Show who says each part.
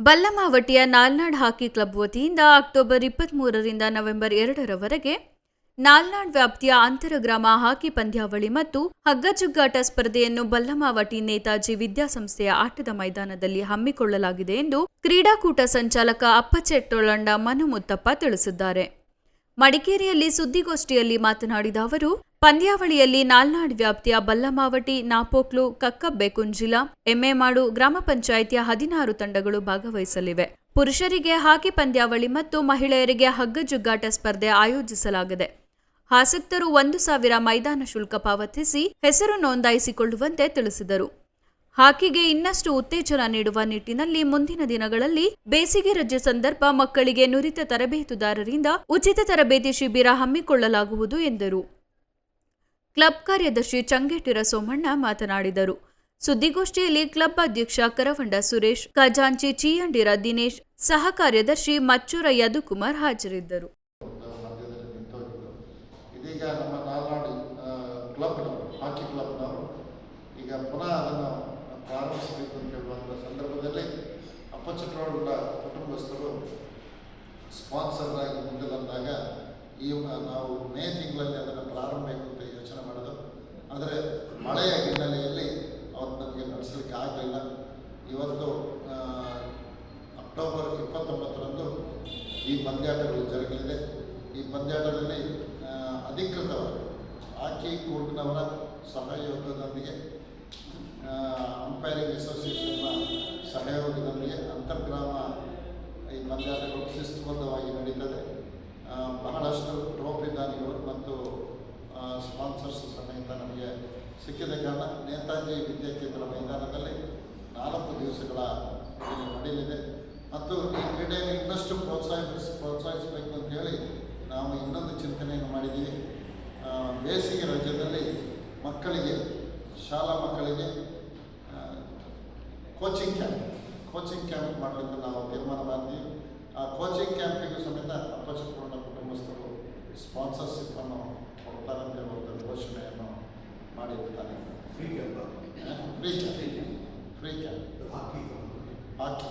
Speaker 1: ಬಲ್ಲಮಾವಟಿಯ Nalnad hockey club ವತಿಯಿಂದ October ಇಪ್ಪತ್ಮೂರರಿಂದ November ಎರಡರವರೆಗೆ ನಾಲ್ನಾಡ್ ವ್ಯಾಪ್ತಿಯ ಅಂತರಗ್ರಾಮ ಹಾಕಿ ಪಂದ್ಯಾವಳಿ ಮತ್ತು ಹಗ್ಗಜುಗ್ಗಾಟ ಸ್ಪರ್ಧೆಯನ್ನು ಬಲ್ಲಮಾವಟಿ ನೇತಾಜಿ ವಿದ್ಯಾಸಂಸ್ಥೆಯ ಆಟದ ಮೈದಾನದಲ್ಲಿ ಹಮ್ಮಿಕೊಳ್ಳಲಾಗಿದೆ ಎಂದು ಕ್ರೀಡಾಕೂಟ ಸಂಚಾಲಕ ಅಪ್ಪಚೆಟ್ಟೊಳಂಡ ಮನು ಮುತ್ತಪ್ಪ ತಿಳಿಸಿದ್ದಾರೆ. ಮಡಿಕೇರಿಯಲ್ಲಿ ಸುದ್ದಿಗೋಷ್ಠಿಯಲ್ಲಿ ಮಾತನಾಡಿದ ಅವರು ಪಂದ್ಯಾವಳಿಯಲ್ಲಿ ನಾಲ್ನಾಡ್ ವ್ಯಾಪ್ತಿಯ ಬಲ್ಲಮಾವಟಿ, ನಾಪೋಕ್ಲು ಕಕ್ಕಬ್ಬೆ ಕುಂಜಿಲ ಎಮ್ಮೆಮಾಡು ಗ್ರಾಮ ಪಂಚಾಯಿತಿಯ ಹದಿನಾರು ತಂಡಗಳು ಭಾಗವಹಿಸಲಿವೆ. ಪುರುಷರಿಗೆ ಹಾಕಿ ಪಂದ್ಯಾವಳಿ ಮತ್ತು ಮಹಿಳೆಯರಿಗೆ ಹಗ್ಗಜುಗ್ಗಾಟ ಸ್ಪರ್ಧೆ ಆಯೋಜಿಸಲಾಗಿದೆ. ಆಸಕ್ತರು ಒಂದು ಸಾವಿರ ಮೈದಾನ ಶುಲ್ಕ ಪಾವತಿಸಿ ಹೆಸರು ನೋಂದಾಯಿಸಿಕೊಳ್ಳುವಂತೆ ತಿಳಿಸಿದರು. ಹಾಕಿಗೆ ಇನ್ನಷ್ಟು ಉತ್ತೇಜನ ನೀಡುವ ನಿಟ್ಟಿನಲ್ಲಿ ಮುಂದಿನ ದಿನಗಳಲ್ಲಿ ಬೇಸಿಗೆ ರಜೆ ಸಂದರ್ಭ ಮಕ್ಕಳಿಗೆ ನುರಿತ ತರಬೇತುದಾರರಿಂದ ಉಚಿತ ತರಬೇತಿ ಶಿಬಿರ ಹಮ್ಮಿಕೊಳ್ಳಲಾಗುವುದು ಎಂದರು. ಕ್ಲಬ್ ಕಾರ್ಯದರ್ಶಿ ಚಂಗೇಟಿರ ಸೋಮಣ್ಣ ಮಾತನಾಡಿದರು. ಸುದ್ದಿಗೋಷ್ಠಿಯಲ್ಲಿ ಕ್ಲಬ್ ಅಧ್ಯಕ್ಷ ಕರವಂಡ ಸುರೇಶ್, ಖಜಾಂಚಿ ಚೀಯಂಡಿರ ದಿನೇಶ್, ಸಹ ಕಾರ್ಯದರ್ಶಿ ಮಚ್ಚೂರ ಯದುಕುಮಾರ್ ಹಾಜರಿದ್ದರು.
Speaker 2: ಇದೀಗ ನಮ್ಮ ಸಂದರ್ಭದಲ್ಲಿ ಕುಟುಂಬಸ್ಥರು ಮುಂದೆ ಬಂದಾಗ ಈ ಮ- ನಾವು ಮೇ ತಿಂಗಳಲ್ಲಿ ಅದನ್ನು ಪ್ರಾರಂಭಿಸಬೇಕು ಅಂತ ಯೋಚನೆ ಮಾಡೋದು ಆದರೆ ಮಳೆಯ ಹಿನ್ನೆಲೆಯಲ್ಲಿ ಅವತ್ತು ನಮಗೆ ನಡೆಸಲಿಕ್ಕೆ ಆಗಲಿಲ್ಲ ಇವತ್ತು ಅಕ್ಟೋಬರ್ ಇಪ್ಪತ್ತೊಂಬತ್ತರಂದು ಈ ಪಂದ್ಯಾಟಗಳು ಜರುಗಲಿದೆ. ಈ ಪಂದ್ಯಾಟದಲ್ಲಿ ಅಧಿಕೃತವಾಗಿ ಹಾಕಿ ಕೋರ್ಟ್ನವರ ಸಹಯೋಗದೊಂದಿಗೆ ಅಂಪೈರಿಂಗ್ ಅಸೋಸಿಯೇಷನ್ನ ಸಹಯೋಗದೊಂದಿಗೆ ಅಂತರ್ಗ್ರಾಮ ಈ ಪಂದ್ಯಾಟಗಳು ಶಿಸ್ತುಬದ್ಧವಾಗಿ ನಡೀತದೆ ಆ, ಬಹಳಷ್ಟು ಟ್ರೋಫಿ ದಾನಿಗಳು ಮತ್ತು ಸ್ಪಾನ್ಸರ್ಸ್ ಸಮೇತ ನಮಗೆ ಸಿಕ್ಕಿದ ಕಾರಣ ನೇತಾಜಿ ವಿದ್ಯಾಕೇಂದ್ರ ಮೈದಾನದಲ್ಲಿ ನಾಲ್ಕು ದಿವಸಗಳ ನಡೆಯಲಿದೆ. ಮತ್ತು ಈ ಕ್ರೀಡೆಯನ್ನು ಇನ್ನಷ್ಟು ಪ್ರೋತ್ಸಾಹಿಸ ಪ್ರೋತ್ಸಾಹಿಸಬೇಕು ಅಂತ ಹೇಳಿ ನಾವು ಇನ್ನೊಂದು ಚಿಂತನೆಯನ್ನು ಮಾಡಿದ್ದೀವಿ. ಬೇಸಿಗೆ ರಜದಲ್ಲಿ ಮಕ್ಕಳಿಗೆ, ಶಾಲಾ ಮಕ್ಕಳಿಗೆ ಕೋಚಿಂಗ್ ಕ್ಯಾಂಪ್ ಕೋಚಿಂಗ್ ಕ್ಯಾಂಪ್ ಮಾಡಲಿಕ್ಕೆ ನಾವು ತೀರ್ಮಾನ ಮಾಡಿದ್ದೀವಿ ಆ ಕೋಚಿಂಗ್ ಕ್ಯಾಂಪಿಗೂ ಸಮೇತ ಅಪ್ಪಚಿಪೂರ್ಣ ಕುಟುಂಬಸ್ಥರು ಸ್ಪಾನ್ಸರ್ಶಿಪ್ ಅನ್ನು ಕೊಡ್ತಾರಂತ ಹೇಳುವಂಥ ಘೋಷಣೆಯನ್ನು ಮಾಡಿರ್ತಾರೆ
Speaker 3: free camp
Speaker 2: free camp free camp
Speaker 3: ಹಾಕಿ
Speaker 2: ಹಾಕಿ